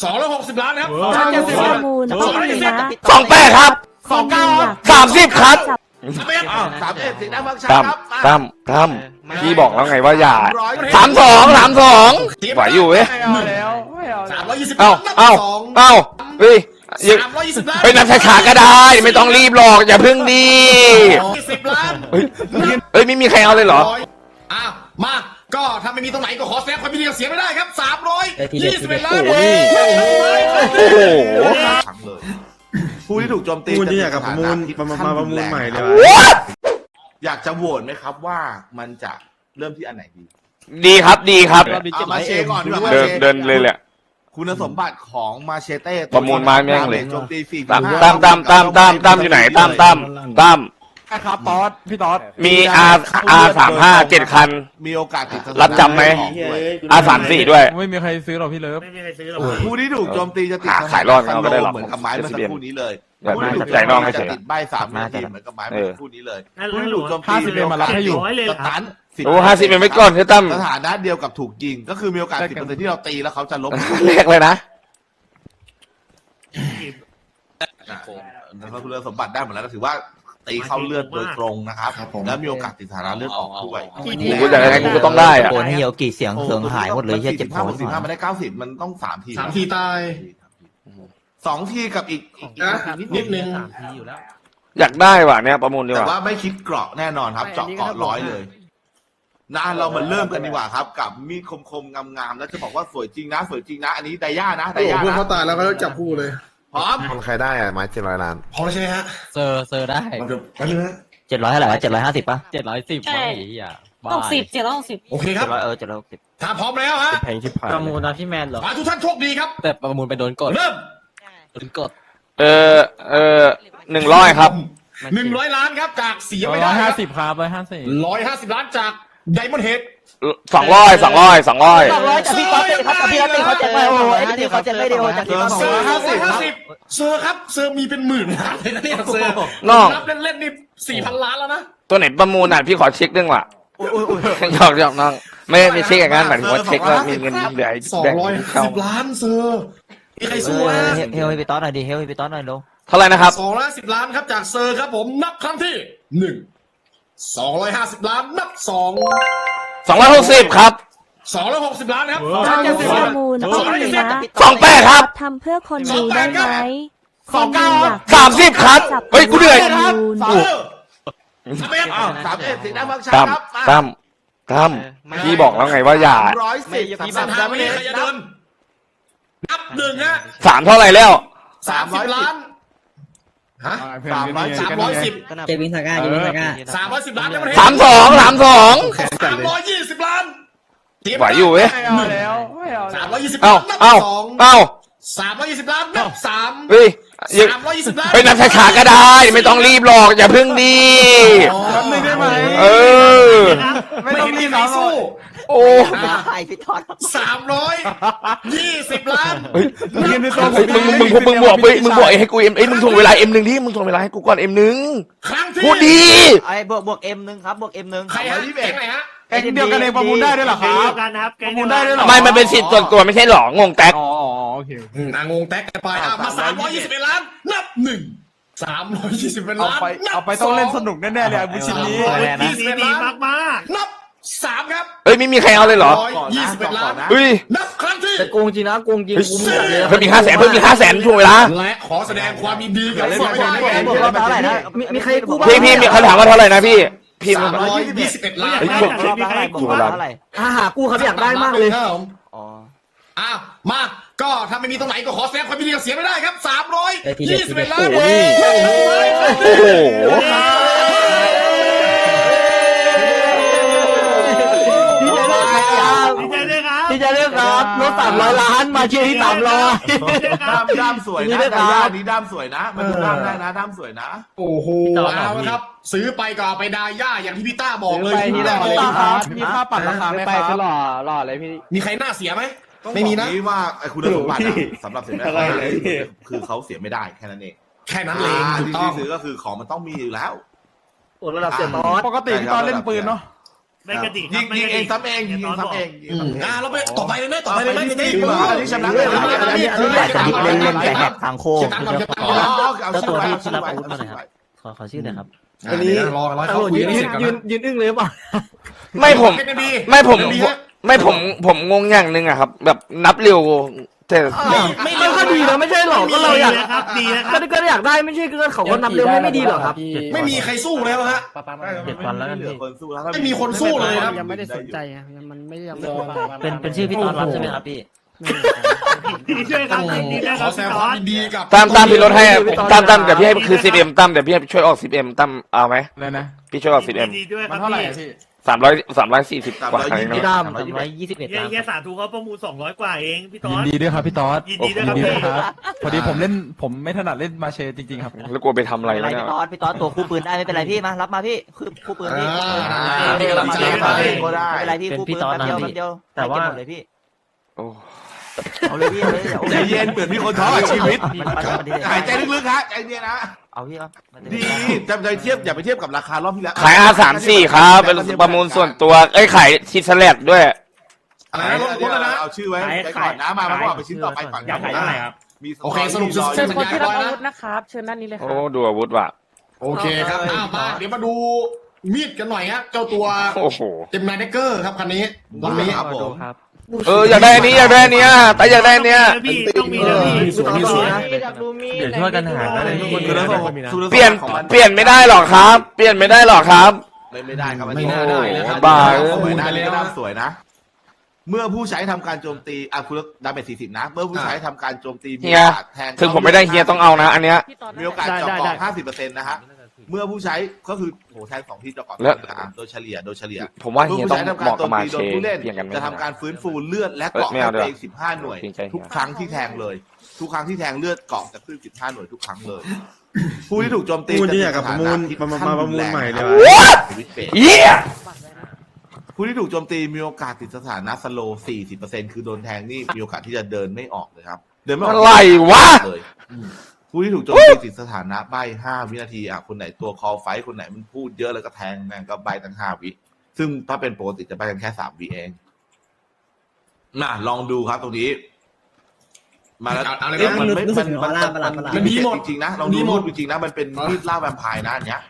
สองร้อยหกสิบล้านครับทางข้อมูลก็มีนะสองแปดครับสองเก้าสามสิบครับสเปนอ้าวสามเอ็ดสีหน้าเมืองชาตั้มครับมาตั้มตั้มพี่บอกแล้วไงว่าอย่าร้อยสามสองสามสองไหวอยู่เว้ยไม่เอาแล้วไม่เอาสามร้อยยี่สิบเอ้าล้านเอ้าสองเอ้าเฮ้ยอย่าสามร้อยยี่สิบล้านเฮ้ยนับช้าๆก็ได้ ไม่ต้องรีบหรอก อย่าเพิ่งดียี่สิบล้านเฮ้ยเฮ้ยไม่มีใครเอาเลยเหรอร้อยอ้าวมา ก็ถ้าไม่มีตรงไหนก็ขอแสดงความยินดีกับเสียไม่ได้ครับสามร้อยยี่สิบเอ็ดล้านโอ้โหโอ้โหครั้งเลยผู้ที่ถูกโจมตีมูลที่อยากกับประมูลที่มามาขั้นมาประมูลใหม่เลย What? อยากจะโหวตไหมครับว่ามันจะเริ่มที่อันไหนดี ดีครับดีครับเอามาเชก่อนดีกว่ามาเดินชเดินเลยแหละคุณสมบัติของมาเชเต้ประมูลมาแม่งเลยโจมตีสี่ตามตามตามตามตามตามอยู่ไหนตามตามตาม ครับตอสพี่ตอสมี R R สามห้าเจ็ดคัน มีโอกาสติดสถานะรับจำไหมด้วย R สามสี่ด้วย ไม่มีใครซื้อหรอกพี่เลิฟผู้ที่ถูกโจมตีจะติดหาสถนะขายรอดเอาก็ได้หรอกเหมือนกับไม้เมื่อสักครู่นี้เลยแบบผู้ที่ถูกใจน้องให้เฉยจะติดใบสามนาทีเหมือนกับไม้เมื่อสักครู่นี้เลยเออผู้ที่ถูกโจมตีห้าสิบเอ็มมารับให้อยู่ร้อยเลยเหรสอคตัรับนสิบโอ้ห้าสิบเป็นไม่ก่อนเฮ้ยตั้มสถานะเดียวกับถูกยิงก็คือมีโอกาสสิบเปอร์เซ็นที่เราตีแล้วเขาจะลบแรกเลยนะ นะครับคุณสมบัติได้หมดแล้วก็ถือว่า ตีเข้าเลือดโดยตรงนะครับแล้วมีโอกาสติดสถานะเลือดออกด้วยกูจะยังไงกูก็ต้องได้อะโกนให้เหี่ยวกี่เสียงเสียงหายหมดเลยเฮียเจ็บคห้าอสิบห้ามันได้เก้าสิบมันต้องสามทีสามทีตาย สองทีกับอีกอีกนะอีกนิดนึงอยากได้ว่ะเนี่ยประมูลดีแต่กว่า ว่าไม่คิดเกราะแน่นอนครับ เจาะเกราะร้อยเลย นะเรามาเริ่มกันดีกว่าครับ กับมีดคมๆงามๆแล้วจะบอกว่าสวยจริงนะ สวยจริงนะ อันนี้ไดย่านะไดโอ้โหย่าพวกนะ เขาตายแล้วก็จับคู่เลย พร้อมคนใครได้อะไม้เจ็ดร้อยล้านพอแล้วใช่ไหมฮะเซอร์เซอร์ได้มันจะแป๊บนึงนะเจ็ดร้อยเท่าไหร่วะเจ็ดร้อยห้าสิบป่ะเจ็ดร้อยสิบใช่ไอ้เหี้ยหกสิบเจ็ดร้อยหกสิบโอเคคเจ็รับดร้อยเออเจ็ดร้อยหกสิบถ้าพร้อมแล้วฮะแพงชิบหายประมูลนะพี่แมนเหรอ ขอให้ทุกท่านโชคดีครับ แต่ประมูลไปโดนกดเริ่มโดนกดเออเออหนึ่งร้อยครับ หนึ่งร้อยล้านครับจากเสียไม่ร้ได้อยคห้ารับสิบครับร้อยห้าสิบ ร้อยห้าสิบล้านจาก ไดมอนด์เฮดสองร้อยสองร้อยสองร้อยสองร้อยจากพี่ก๊อตเตครับจากพี่ก๊อตเตเขาเจ็ดไปโอ้โหไอ้พี่เขาเจ็ดไม่ได้โอจากพี่ก๊อตเซอร์ห้าสิบห้าสิบเซอร์ครับเซอร์มีเป็นหมื่นล้านเลยนะเนี่ยเซอร์น้องนับเล่นๆนี่สี่พันล้านแล้วนะตัวไหนประมูลอะพี่ขอเช็คด้วยว่ะหยอกหยอกน้อง ไม่ไม่เช็คอย่างนั้นหมายถึงว่าเช็คว่ามีเงินเหลือสองแบ่งร้อยเข้าสิบล้านเซอร์มีใครเอสู้อนะเฮลให้พี่ต๊อดหน่อยดิเฮลให้พี่ต๊อดหน่อยลงเท่าไหร่นะครับสองร้อยสิบล้านครับจากเซอร์ครับผมนับครั้งที่หนึ่ง สองร้อยห้าสิบล้านนับสองสองร้อยหกสิบครับสองร้อยหกสิบล้านครับทางข้อมูลก็มีนะสองแปดครับ ทำเพื่อคนดูได้ไหมสองเก้าคนดูอยกสามสิบครับจัเฮ้ย กูเหนื่อยประมูลเซอร์สเปนอ้าวสามเอ็ดสีหน้าเมืองชาตั้มครับมาตั้มตั้มพี่บอกแล้วไงว่าอย่าร้อยสิบสามทางไม่มีใครจะเดินนับหนึ่งฮะสามเท่าไหร่แล้วสามสิบล้าน ฮะสามร้อยสามร้อยสิบเจมินซาก้าเจมินซาก้าสามร้อยสิบล้านได้ไหมสามสองสามสองสามร้อยยี่สิบล้านไหวอยู่เว้ยไม่เอาแล้วไม่เอาสามร้อยยี่สิบเอ้าล้านนับเอ้าสองเอ้าสามร้อยยี่สิบล้านนับสามเฮ้ยอย่าสามร้อยยี่สิบล้านเฮ้ยนับช้าๆก็ได้ ไม่ต้องรีบหรอกอย่าเพิ่งดีแป๊บนึงได้ไหมเออ ไม่ไม่ต้องเห็นรีมีบใครร้อนหรอสู้กโอ้ไอพี่ต๊อดสามร้อยยี่สิบล้านเฮ้ยยืนในตัวผเฮ้ยมึงมึงมึงมึงบวกไปมึงบวกให้กูเอ็มเอ้ยมึงถ่วงเวลาเอ็มหนึ่งที่มึงถ่วงเวลาให้กูก่อนเอ็มหนึ่งครั้งที่พูดดีไอ้บวกบวกเอ็มหนึ่งครับบวกเอ็มหนึ่งใครฮะแก๊งไหนฮะแก๊งเดียวกันเองประมูลได้ด้วยเหรอคแก๊งรัเดีบยวกันนะครับแก๊งประมูเดียวกันลได้ด้วยเหรอไม่มันเป็นสิทธิ์ส่วนตัวไม่ใช่หรองงแตกอ๋ออ๋อโอเคอืมนางงงแตกกันไปอะมาสามร้อยยี่สิบเอ็ดล้านนับหนึ่ง สามร้อยยี่สิบเอ็ดเอาล้านไปนับเอาไปต้องเล่นสนุกแน่ๆเลยอะบุชินนี้สองร้อยยี่สิบดีเอ็ดดีล้านมากมากนับสามครับเอ้ยไม่มีใครเอาเลยเหรอร้อยยี่สิบเอ็ดล้านเฮ้ย นับครั้งที่แต่โกงจริงนะโกงจริงเฮ้ยกูไม่อยากเลยเพิ่มอีกห้าแสนเพิ่มอีกห้าแสนถ่วงเวลา และขอแสดงความยินดีกับเดี๋ยวฝ่ายเล่นชายเกมบวกรอบเท่าไหร่นะมีมีใครกู้บ้างพี่พี่มีเขาถามว่าเท่าไหร่นะพี่พี่สามร้อยยี่สิบเอ็ดล้านเฮ้ยบวกรอบเท่าไหร่บวกรอบเท่าไหร่อ่าหากู้ครับอยากได้มากเลย ครับผมอ๋อ อ้าวมา ก็ถ้าไม่มีตรงไหนก็ขอแสดงความยินดีกับเสียไม่ได้ครับสามร้อยยี่สิบเอ็ดล้านโอ้โหดีใจด้วยครับที่จะเลือกครับรถสามร้อยล้านมาเชียร์ที่สามร้อยด้ามด้ามสวยนี่นะด้วยคดารับย่านี้ด้ามสวยนะมันดูด้ามได้นะด้ามสวยนะ โอ้โหเอาละครับ ซื้อไปก็เอาไปดาย่าอย่างที่พี่ต้าบอกเลยไปที่ไหนพี่เลยต้าครับมีค่าปัดราคาไหมครับหล่อหล่อเลยพี่มีใครหน้าเสียไหม ต้องไม่มีนะบอกว่าไอ้คุณสมบัติอะสำหรับเสียไม่ได้คือเขาเสียไม่ได้แค่นั้นเองแค่นั้นเองอ่าถูกที่ต้องที่ซื้อก็คือของมันต้องมีอยู่แล้ว โอ้ระดับเสียตอสปกติพี่ตอนเล่นปืนเนาะไม่กระดิกยิงยิงเองซ้ำเองยิงซ้ำเองอืมอ่าเราไปต่อไปเลยไหมต่อไปเลยไหมที่พี่ที่มาที่ชนะเลยอันนี้อันนี้อันนี้อยากจะดิบเล่นเล่นแต่แหกทางโค้งเช็คตังค์ก่อนเช็คตังค์ก่อนแล้วตัวที่รับอาวุธมาหน่อยครับขอขอชื่อหน่อยครับ อันนี้รอรอให้เขาคุยยืนให้เสร็จก่อนยืนนะยืนอึ้งเลยเปล่าไม่ผมเอ็นบีไม่ผมเอ็นบีฮะ ไม่ผมผมงงอย่างหนึ่งอะครับ แบบนับเร็วแต่ไม่ไม่ก็ดีนะไม่ใช่หรอกก็เราอยากครับดีนะคก็รับก็อยากได้ไม่ใช่ก็เขาก็นับเร็วให้ไม่ดีหรอครับ ไม่มีใครสู้แล้วฮะเจ็ดวันแล้วกันเหลือพี่คนสู้แล้วไม่มีคนสู้เลยครับยังไม่ได้สนใจไงมันไม่ยังไม่เป็นเป็นชื่อพี่ตอนรับใช่ไหมครับพี่ดีด้วยครับดีด้วยขคอรับแสดพี่งตควาอมนยินดีกับตามตามพี่ลดให้พี่ตอนตามตามรับเดี๋ยวพี่ให้คือ 10m ตามเดี๋ยวพี่ให้ช่วยออก 10m ตามเอาไหมเลยนะพี่ช่วยออก 10m ดีด้วยคมัรันบเท่าไหร่พี่อะพี่ สามร้อยสามร้อยสี่สิบกว่าเองพี่นะดามสามร้อยยี่สิบเอ็ดเฮียล้านเฮียสาธุเขาประมูล200กว่าเองพี่ตอยินน ดีด้วยครับพี่ต๊อดยินดีด้วยยิครับนดีด้วยพี่ครับพอดีผมเล่นผมไม่ถนัดเล่นมาเชจริงๆครับ แล้วกลัวไปทำอะไรอะไรแล้วเนี่ยพี่ตอดพี่ตอดตัวคู่ปืนได้ไม่เป็นไรพี่มารับมาพี่คือคู่ปืนพี่พี่กำลังใจก็ได้ ไม่เป็นไรพี่คู่ปืนแป๊บเดียวแป๊บเดียวแต่ว่าหมดเลยพี่โอ้เอาเลยพี่เอาเลยใจเย็นเปิดมีคนท้อกับชีวิต มันมันมันหายใจลึกๆฮะใจเย็นนะ เอาพี่เอามันจะดีจะไปเทียบอย่าไปเทียบกับราคารอบที่แล้วขาย R สามสี่ครับเป็นประมูลส่วนตัว เอ้ยขายชิสแลดด้วย อะไรนะรถรถอะไรนะเอาชื่อไว้ไปก่อนนะมามาบอกไปชิ้นต่อไปก่อนอยากขายเท่าไหร่ครับมีโอเคสรุปสุดเชิญคนที่รับอาวุธนะครับ เชิญด้านนี้เลยครัโอ้บดูอาวุธว่ะโอเคครับอ้าวมาเดี๋ยวมาดูมีดกันหน่อยฮะเจ้าตัวโอ้โหเต็มไนเดเกอร์ครับคันนี้ตอนนี้ครับผม เอออยากได้อันนี้อยากได้อันเนี้ยแต่อยากได้อันเนี้ยพี่ต้องมีนะพี่สวยมีสวยนะเดี๋ยวช่วยกันหาได้เลยทุกคนคือแล้วเปลี่ยนเปลี่ยนไม่ได้หรอกครับ เปลี่ยนไม่ได้หรอกครับไม่ไม่ได้ครับไม่น่าได้นะครับบ้าสวยนะนี่ก็น่าสวยนะเมื่อผู้ใช้ทำการโจมตีอะคุณดาเมจสี่สิบนะ เมื่อผู้ใช้ทำการโจมตีมีเฮียโอกาสแทงถึงผมไม่ได้เฮียต้องเอานะ อันเนี้ยมีโอกาสเจาะเกาะห้าสิบเปอร์เซ็นต์นะฮะ เมื่อผู้ใช้ก็คือโหแทงสองที่เจาะเกาะแล้วนะฮะโดยเฉลี่ยโดยเฉลี่ย ผมว่าเมื่อเฮียผู้ต้องใช้ทำเหการมาะโจกับมมาตีเชโดยผู้เล่นเปลี่ยนกันไหมจะทำการฟื้นฟูเลือดและเกาะเอ้ยไม่ให้เอาดีกว่าตัวเองสิบห้าหน่วยเกรงใจเฮียทุกครั้งที่แทงเลย ทุกครั้งที่แทงเลือดเกาะจะขึ้นสิบห้าหน่วยทุกครั้งเลย ผู้ที่ถูกโจมตีพูดจะที่มีอยากกับสประถามูนะลที่มามาขั้นมาประมูลใหม่รุนแรงเดี๋ยวนะครับชีวิตเปรตเฮียผู้ที่ถูกโจมตีมีโอกาสติดสถานะสโลสี่สิบเปอร์เซ็นคือโดนแทงนี่มีโอกาสที่จะเดินไม่ออกเลยครับ เดินไม่ออกอะไรวะ เลย ผู้ที่ถูกโจมตีติดสถานะใบห้าวินาทีอะคนไหนตัวคอไฟท์คนไหนมันพูดเยอะแล้วก็แทงแม่งก็ใบตั้งห้าวิ ซึ่งถ้าเป็นปกติจะใบกันแค่สามวิเองน่ะลองดูครับตรงนี้ มาแล้วเอาเลยเอ๊ะนะมันไม่รู้สึมักนถึงมันออร่าประหลาดประหลาดมันมีหมดจริงๆนะลองมีดูหมดรูปจริงๆนะมันเป็นมีดล่าแวมไพร์นะอันเนี้ย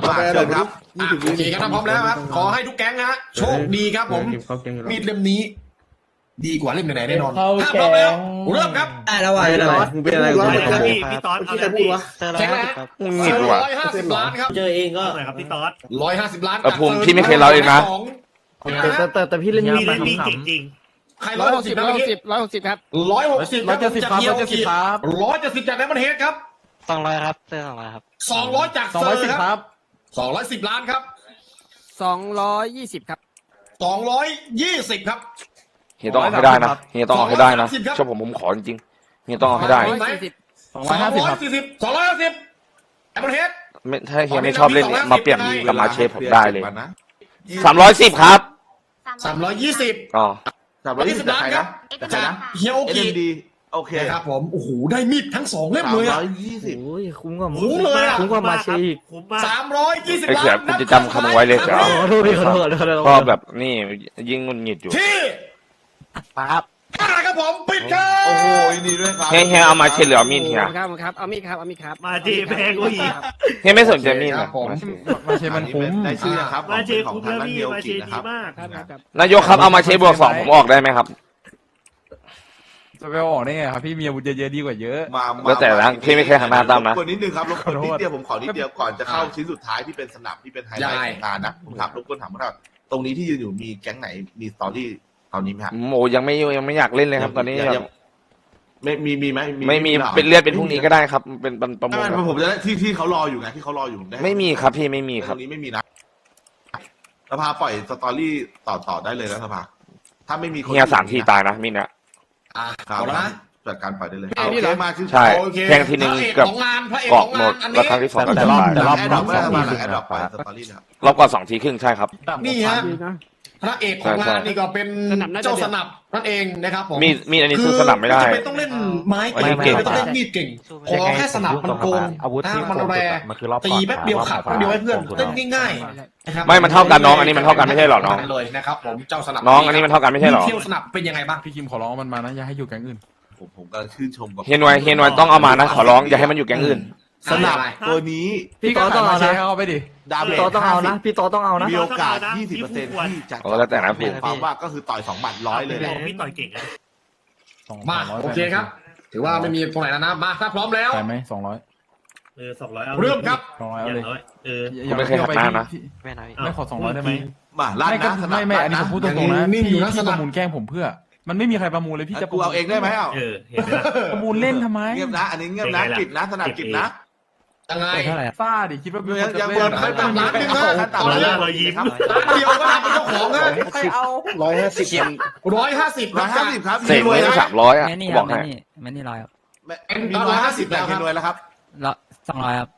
เอาไปมาเดี๋เชิยวญครับอะโอเคครับถ้าพร้อมแล้วครับ ขอให้ทุกแก๊งนะฮะโชคดีครับผมมีดเล่มนี้ ดีกว่าเล่มไหนๆแน่นอนถ้าพร้อมแล้วเริ่มครับได้แล้วว่ะเป็นอะไรมึงเป็นอะไรกูเอาไม่เลยครับรู้พี่พี่ตอนเอาเลยพี่แจ็คแล้วหงิดว่ะ ร้อยห้าสิบล้านครับเจอเองก็ เอาเลยครับพี่ตอนร้อยห้าสิบล้านเออภูมิพี่ไม่เคยเล่าเองนะแต่แต่แต่แต่พี่เล่นมีมีดเล่นมามีเก่งจริงใครร้ร้ออยยหหกกสิสิบบร้อยหกสิบนะร้อยหกสิบครับร้อยหกสิบร้อยเจ็ดสิบครับร้อยเจ็ดสิบครับร้อยเจ็ดสิบจากไดมอนเฮดครับสองร้อยครับเจอสองร้อยครับ สองร้อยจากสองเซร้ออยสิบร์คครับรับสองร้อยสิบล้านครับสองร้อยยี่สิบครับสองร้อยยี่สิบครับ เฮียต้องเอาให้ได้นะเฮียต้องเอาให้ได้นะสองร้อยสามสิบครับช่วยผมผมขอจริงๆเฮียต้องเอาให้ได้ร้อยสี่สิบสองร้อยห้าสิบครับ สี่สิบสองร้อยห้าสิบไดมอนเฮดไม่ถ้าเฮียไม่ชอบเล่นเนี่ยมาเปลี่ยนกับมาเชฟผมได้เลยนะสามร้อยสิบครับสามร้อยยี่สิบอ๋อสามร้อยยี่สิบจากใครนะจากใครจากนะเฮียโอเอ็กิมดีโอเคนะครับผมโอ้โหได้มีดทั้งสองเล่มสามเลยร้อะ อยยี่สิบ โอ้ยคุ้มกว่าคุ้มเลยอะ คุ้มกว่ามาเชอีกคุ้มมากสามร้อยยี่สิบไอ้ล้าเสือนคุณจะจำคำเอาไว้เลยเสือ ขอโทษพี่ขอโทษขอโทษขอโทษ ก็แบบนี่ยิ่งงุนหงิดอยู่ ที่ ครับห้าครับผมปิดครับโอ้โหยินดีด้วยครับเฮียเฮียเอามาเชฟหรือเอามีดเฮียครับครับเอามีดครับเอามีดครับมาดีแพงกว่าอีก เฮียไม่สนใจมีดคเหรรัอบผมมาเชมันคุ้มได้ชื่อนะครับมาเชของคุ้มทางแล้วด้านพี่เดียวมาเชกินดีนะครับมากครับครับครับนายกครับเอามาเชฟบวกสองผมออกได้ไหมครับจะไปเอาออกได้ไงครับพี่มีอาวุธเยอะๆดีกว่าเยอะ มาแล้วแต่ละพี่ไม่เคยหันหน้าตามนะรบกวนนิดนึงครับรบกวนขอโทนิดษเดียวผมขอนิดเดียวก่อนจะเข้าชิ้นสุดท้ายที่เป็นสนับที่เป็นไฮไลท์ของงานนะผมถามรบกวนถามว่าตรงนี้ที่ยืนอยู่มีแก๊งไหนมีสตอรี่ ตอนนี้ไหมฮะโมยังไม่ยังไม่อยากเล่นเลยครับ ตอนนี้ยังแบบยังไม่มีมีไหมไม่มีหรอเป็นเลือดเป็นพรุ่งนี้ก็ได้ครับ เป็นเป็นประมูไม่ลไม่ผมจะได้ที่ที่เขารออยู่ไงที่เขารออยู่ผมได้ไม่มีครับพี่ไม่มีตครัรบ งนี้ไม่มีนะสภาปล่อยสตอรี่ต่อต่อได้เลยนะสภาถ้าไม่มีคนเฮียสามทีตายนะมีเนี่ยอะครับเอาละนะจัดการปล่อยได้เลยพี่นี่เหรอโอเคมาชื่อใช่โอเคแทงทีนึงพระเอกเกือบของงานพระเอกกรขออกงหมงาดนอันแล้วนี้ครั้งที่สองก็แต่จะรอบตายแต่รอบแอดดอปไม่ได้มาแอดดอปปล่อยสตอรี่นะครับรอบก่อนสองทีครึ่งใช่ครับ นี่ฮะ ดีนะ พระเอกของงานนี่ก็เป็นสนับน่าจะเจ้าสนับนั่นเองนะครับผมมีดมีดอันนี้สู้สนับไม่ได้คือจำเป็นต้องเล่นไม้เก่งไม่ไม่ไม่ต้องเล่นมีดเก่งขอแค่สนับมันโกงอาวุธที่นะมันแรมันคือรอบตีแป๊บเดียวขัดแป๊บเดียวให้เพื่อนเล่นง่ายๆนะครับไม่มันเท่ากันน้องอันนี้มันเท่ากันไม่ใช่หรอน้องเลยนะครับผมเจ้าสนับน้องอันนี้มันเท่ากันไม่ใช่หรอเที่ยวสนับเป็นยังไงบ้างพี่คิมขอร้องมันมานะอย่าให้อยู่แก๊งอื่นผมผมก็ชื่นชมกับเฮียนวยเฮียนวยต้องเอามานะขอร้องอย่าให้มันอยู่แก๊งอื่น สนับตัวนี้พี่โตต้องเอาแชนะร์เข้าไปดิดาเมพี่จโตต้องเอานะ พี่โตต้องเอานะมีโอกาส 20%ที่จะโอ้แล้วแต่นะพี่ความว่าก็คือต่อยสองหมัดร้อยเลยบอกพี่ต่อยเก่งนะสองมาสองร้ยโอเคครับ ถือว่าไม่มีตรงไหนแล้วนะ มาถ้าพร้อมแล้วใช่ไหมสองร้อยเออสองร้อยเอาเริ่มครับสองร้อยอเอาย่าเลยงน้อยเออผมไม่เคยหักหน้านะพี่ไม่นะพี่ไม่ขอสองร้อยได้ไหมมาลั่นไม่ก็นะสนับไม่ไม่อันนี้ผมพูดตรงๆนะนิ่พี่งอยู่นะพี่สปนับระมูลแกล้งผมเพื่อมันไม่มีใครประมูลเลยพี่จะกูเอาเองได้ไหมเอาเออเห็นไหมล่ะประมูลเล่นทำไมเงียบนะ อันนี้เงียบนะเป็นไงล่ะกิบนะสนับกิบนะ ยังไง เท่าไหร่ซ่าดิคิดว่าเป็นยังคนยังจะเปิเล่ดนไม่ต่ำล้านหนึงนะขั้นต่ำตอนล้านแรหกเรายิ้ม ร้านเดียวก็ทำเป็นเจ้าของนะใครเอาร้อยห้าสิบร้อยห้าสิบร้อยห้าสิบครับเสกไว้สามร้อยอะแม่นี่บครัอบกให้แม่นี่แม่นี่ร้อยครับมีร้อยห้าสิบแล้วเห็นด้วยแล้วครับ ละสองร้อยครับ